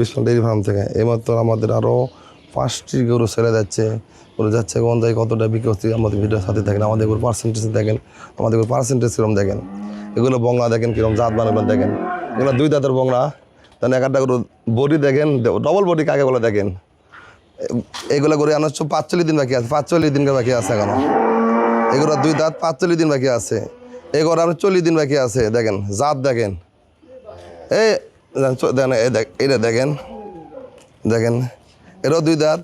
বিশাল dairy farm থেকে। এইমাত্র আমাদের আরও পাঁচটি গরু ছেড়ে যাচ্ছে। গরু যাচ্ছে কোন জায়গায়, কতটা বিক্রি হচ্ছে, আমাদের ভিডিওর সাথে দেখেন, আমাদের গরু পার্সেন্টেজ দেখেন, আমাদের গরু পার্সেন্টেজ কীরকম দেখেন। এগুলো বংলা দেখেন কীরকম জাত বানাবেন দেখেন। এগুলো দুই দাঁতের বংলা তাহলে এক একটা গরু বডি দেখেন ডবল বডি কাকে বলে দেখেন। এগুলো আনার হচ্ছে পাঁচচল্লিশ দিন বাকি আছে, পাঁচচল্লিশ দিন বাকি আছে এখনও। এগুলো দুই দাঁত, পাঁচচল্লিশ দিন বাকি আছে। এগুলো আপনার চল্লিশ দিন বাকি আছে, দেখেন, জাত দেখেন। এই এটা দেখেন দেখেন এটাও দুই দাঁত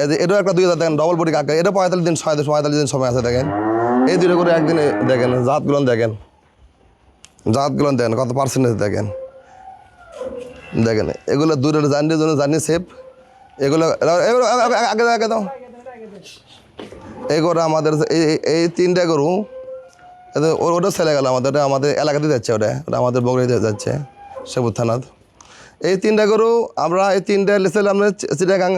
এটাও একটা দুই দাঁত, দেখেন ডবল বডি কাকা এটা পঁয়তাল্লিশ দিন, ছয় পঁয়তাল্লিশ দিন সময় আছে, দেখেন। এই দুটো করে একদিনে, দেখেন, জাতগুলো দেখেন জাতগুলো দেখেন, কত পার্সেন্টেজ দেখেন। দেখেন, এগুলো দূরের জার্নির জন্য জার্নি সেফ এগুলো এগুলো আগে আগে দাও। এই গরু আমাদের এই, এই- তিনটা গরু ওটা ছেলে গেল আমাদের, ওটা আমাদের এলাকাতে যাচ্ছে, ওটা ওটা আমাদের বগড়িতে যাচ্ছে। সেবুর থানাদ এই তিনটা গরু আমরা, এই তিনটা লেসে আমরা চিটাগাং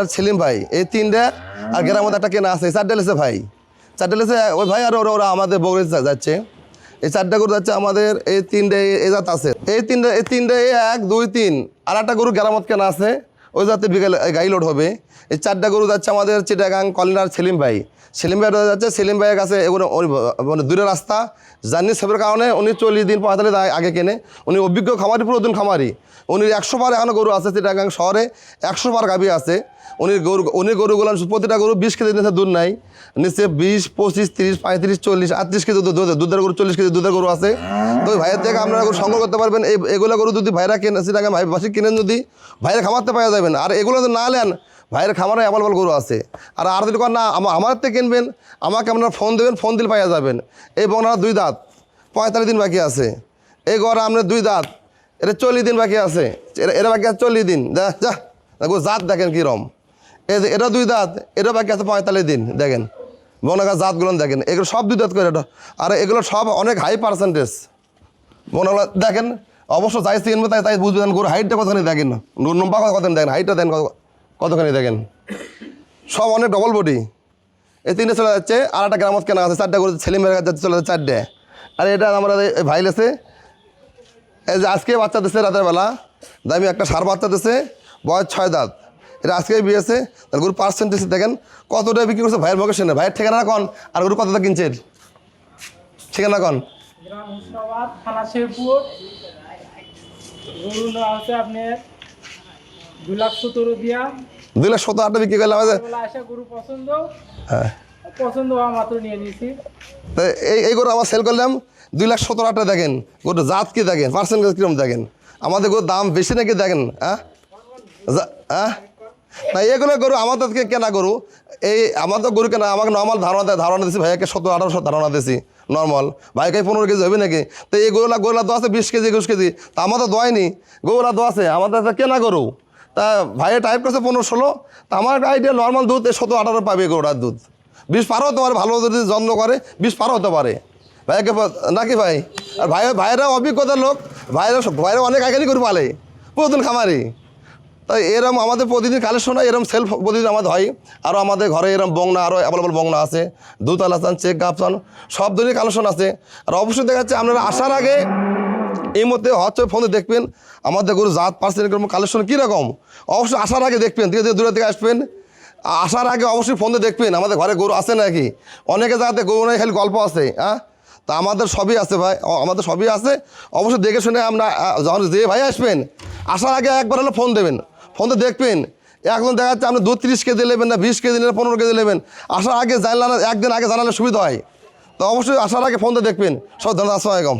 আর ছেলিম ভাই। এই তিনটা আর মধ্যে একটা কেনা আছে চারটা লেসে ভাই। চারটে লেসে, ওই ভাই আর ওরা ওরা আমাদের বগড়িতে যাচ্ছে। এই চারটা গরু যাচ্ছে আমাদের, এই তিনটে এই জাত আছে। এই তিনটা, এই তিনটে এক, দুই, তিন আর একটা গরু গ্রামত কেনা আছে। ওই যাতে বিকেলে গাড়ি লোড হবে। এই চারটা গরু যাচ্ছে আমাদের চিটাগাং কলিনার সেলিম ভাই। সেলিম ভাই যাচ্ছে, সেলিম ভাইয়ের কাছে এগুলো মানে দূরের রাস্তা। জার্নি সেবের কারণে উনি চল্লিশ দিন পঁয়তাল্লিশ আগে কেনে। উনি অভিজ্ঞ খামারি, পুরাতন খামারি। উনি একশো পার এখনও গরু আছে চিটাগাং শহরে, একশো পার গাভী আছে। উনি গরু উনি গরুগুলো প্রতিটা গরু বিশ কেজি নিচে দুধ নাই। নিচে বিশ, পঁচিশ, তিরিশ, পঁয়ত্রিশ, চল্লিশ, আটত্রিশ কেজি দুধ দুধ- দুধের গরু চল্লিশ কেজি দুধের গরু আছে। তো ওই ভাইয়ের থেকে আপনারা গরু সংগ্রহ করতে পারবেন। এই, এগুলো গরু যদি ভাইরা কেন সেটাকে ভাই বাসি কিনেন যদি, ভাইয়ের খামারতে পাওয়া যাবেন আর এগুলো যদি না নেন, ভাইয়ের খামারে অ্যাভেলেবল গরু আছে। আর আর যদি না, আমা- আমার থেকে কিনবেন, আমাকে আপনারা ফোন দেবেন ফোন দিলে পাওয়া যাবেন। এই বনার দুই দাঁত, পঁয়তাল্লিশ দিন বাকি আছে। এই গড় আপনার দুই দাঁত, এটা চল্লিশ দিন বাকি আছে। এরা- বাকি আছে চল্লিশ দিন। যা যা জাত দেখেন কীরম। এটা দুই দাঁত, এটা বাকি আছে পঁয়তাল্লিশ দিন, দেখেন। বনগা জাতগুলো দেখেন, এগুলো সব দুই দাঁত করে এটা। আর এগুলো সব অনেক হাই পার্সেন্টেজ বনগা দেখেন, অবশ্য যাই চিনবো তাই তাই বুঝবেন গরু হাইটটা কতখানি দেখেন। নম্বর কত দেখেন হাইটটা দেন কত- কতখানি দেখেন। সব অনেক ডবল বডি এই তিনটে চলে যাচ্ছে, আর একটা গ্রামত কেনা আছে, চারটে করে ছেলে মেয়েরা যাচ্ছে, চলে যাচ্ছে চারটে। আর এটা আমরা এই ভাই লেছে এই যে আজকে বাচ্চা দিচ্ছে রাতের বেলা, দামি একটা সার বাচ্চা দিচ্ছে বয়স ছয় দাঁত। এটা আজকেই বিয়েছে তার গরু পার্সেন্টেজ দেখেন কতটা বিক্রি করছে ভাইয়ের লোকেশনে ভাইয়ের ঠিকানা কন আর গরু কতটা কিনছে? ঠিকানা কন। লাখ সতেরো দুই লাখ সত্তর আটটা বিক্রি করলাম আছে গরু পছন্দ। হ্যাঁ। পছন্দ হওয়া মাত্র নিয়ে নিয়েছি এই এই গরু আমার সেল করলাম দুই লাখ সত্তর আটটা দেখেন। গরু জাত কি দেখেন? পার্সেন্টেজ কীরকম দেখেন? আমাদের গরুর দাম বেশি নাকি দেখেন হ্যাঁ? হ্যাঁ? না, এগুলো গরু আমাদের থেকে কেনা গরু। এই আমাদের গরু কেনা, আমাকে নর্মাল ধারণা দেয়, ধারণা দিচ্ছি ভাইয়াকে সত্তর আঠারোশো ধারণা দিচ্ছি নর্মাল ভাইকে পনেরো কেজি হবে নাকি? তো এই গরুলা গরুলা দো আছে বিশ কেজি, একুশ কেজি, তা আমাদের দোয়াইনি গরুলা দো আছে আমাদের কেনা গরু। তা ভাইয়ে টাইপ করছে পনেরো, ষোলো, তা আমার আইডিয়া নর্মাল দুধ, এই সত্তর আঠারো পাবে গরুটার দুধ। বিষ পারও হতে পারে, ভালো যদি যত্ন করে বিষ পারও হতে পারে। ভাইকে নাকি ভাই? আর ভাই ভাইয়েরা অভিজ্ঞতার লোক ভাইরা সব- ভাইরা অনেক আগেরই করে পালে প্রতিদিন খামারি। তাই এরম আমাদের প্রতিদিন কালেকশন হয়, এরম সেলফ প্রতিদিন আমাদের হয়। আরও আমাদের ঘরে এরম বংনা আরও অ্যাভেলেবল বংনা আছে। দুতাল আসান চেক গাপসান সব ধরনের কালেকশন আছে। আর অবশ্যই দেখা যাচ্ছে আপনারা আসার আগে এই মধ্যে হচ্ছে ফোনে দেখবেন, আমাদের গরু জাত পার্সেন্ট কালেকশন কীরকম? অবশ্যই আসার আগে দেখবেন, ধীরে ধীরে দূরে থেকে আসবেন। আসার আগে অবশ্যই ফোনে দেখবেন, আমাদের ঘরে গরু আছে নাকি? অনেকে যাতে গরু নেই, খালি গল্প আছে হ্যাঁ? তা আমাদের সবই আছে ভাই আমাদের সবই আছে। অবশ্যই দেখে শুনে আমরা যখন যে ভাই আসবেন, আসার আগে একবার হলে ফোন দেবেন। ফোনতে দেখবেন। এখন দেখা যাচ্ছে আপনি দু তিরিশ কেজি নেবেন না, বিশ কেজি নেবেন, পনেরো কেজি নেবেন। আসার আগে জানলে একদিন আগে জানালে সুবিধা হয়। তো অবশ্যই আসার আগে ফোনটা দেখবেন। সব ধন্যবাদ আসসালামাইকুম